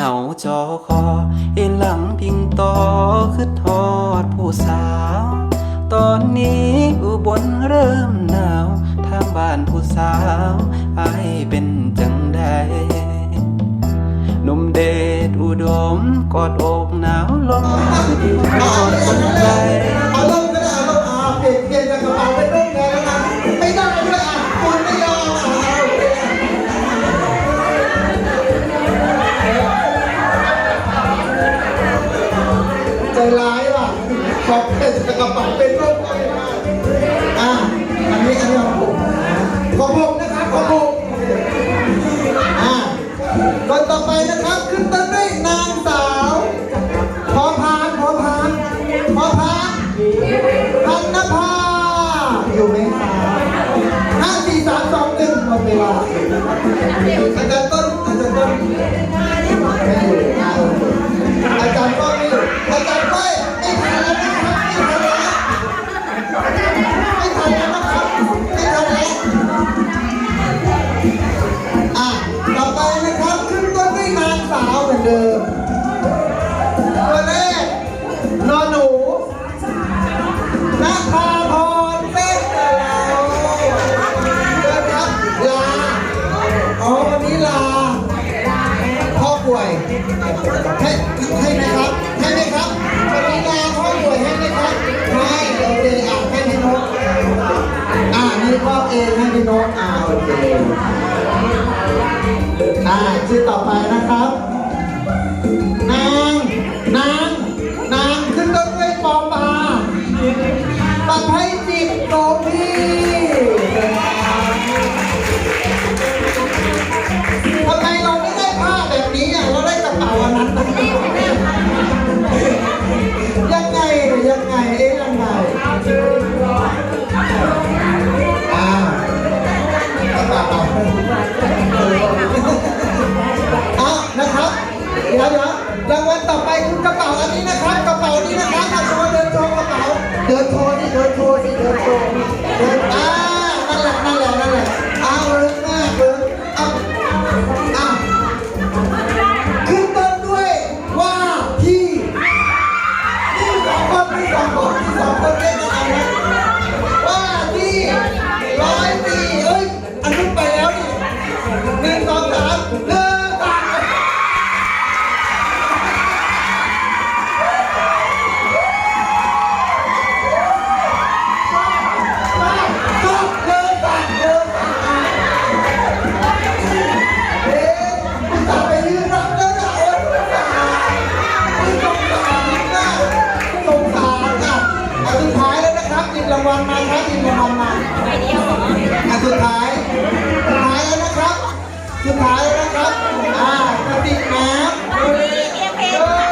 เหงาจอคอเอ็นหลังพิงต่อคือทอดผู้สาว ตอนนี้อุบลเริ่มหนาว ทางบ้านผู้สาวอายเป็นจังใดหนมเดชอุดมกอดอกหนาวลมคือดีกอดคนไกล que está perpetrando อ่ชื่อต่อไปนะครับ รางวัลมาครับหยิบรางวัลมาอันสุดท้ายสุดท้ายแล้วนะครับ สุดท้ายแล้วนะครับ อ่ากระติกน้ำ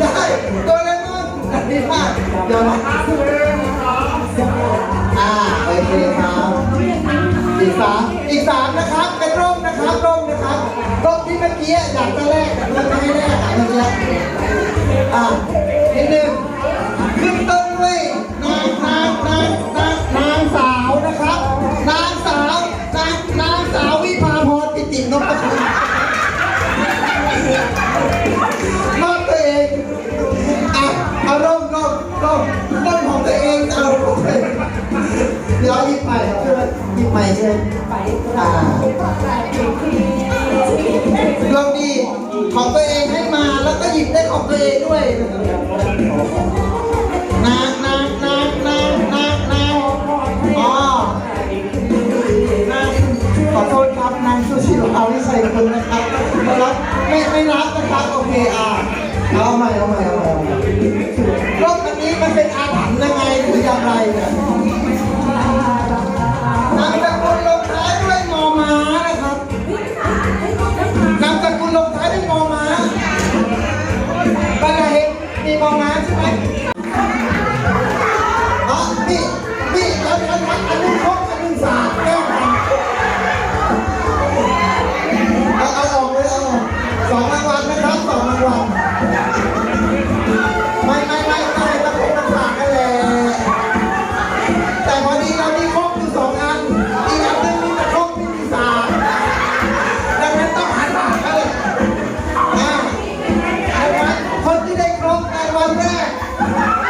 ได้โดเรมอนอันนี้มากเดี๋ยวมาอ่าโอเคครับอีกสามอีกสามนะครับเป็นร่มนะครับร่มนะครับร่มที่เมื่อกี้อยากจะแลกแต่เพื่ไม่ได้แลกอะเมื่อกี้อ่านิดนึง ชิญไปลองดีของตัวเองให้มาแล้วก็หยิบได้ของตัวเองด้วย Oh, my God.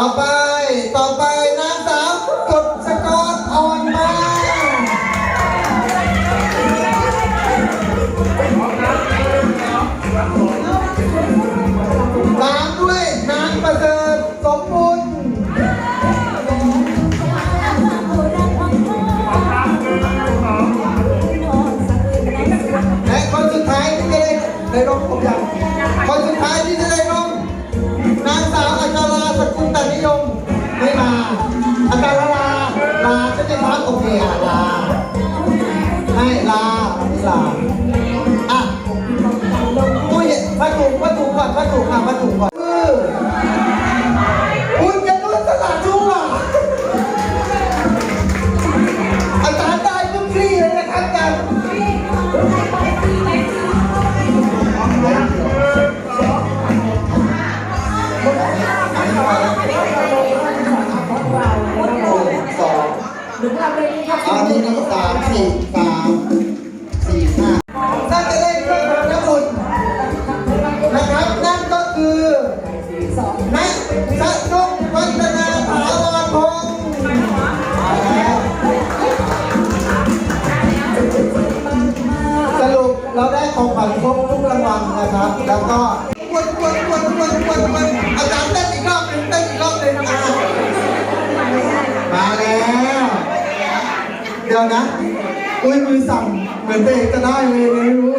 ต่อไป ต่อไปนางสาวกฎสกรอ่อนมาตามด้วยนางประเสริฐสมบูรณ์และคนสุดท้ายที่จะได้ได้รบผมยังคนสุดท้ายที่จะ แต่นิยมไม่มา อาจารย์ลาลาใช่ไหมครับโอเคอะลาให้ลาลาอะตู้เย็นผ้าถุงผ้าถุงก่อนผ้าถุงค่ะผ้าถุงก่อน แล้วก็ควนควนควนควนควนควนอาจารย์เต้นอีกรอบหนึ่งเต้นอีกรอบหนึ่งมาแล้ว เดี๋ยวนะอุ้ยมือสั่งเหมือนเด็กจะได้เลยไม่รู้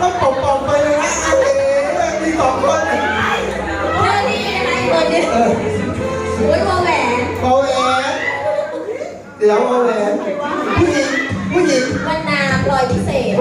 ต้องปกป้องไปเลยนะเอ๋มีสองคนเธอนี่นะคนเนี่ยเออโอ้ยโมแหวนโมแอนเดี๋ยวโมแอนผู้หญิงผู้หญิงวันนาพลอยพิเศษ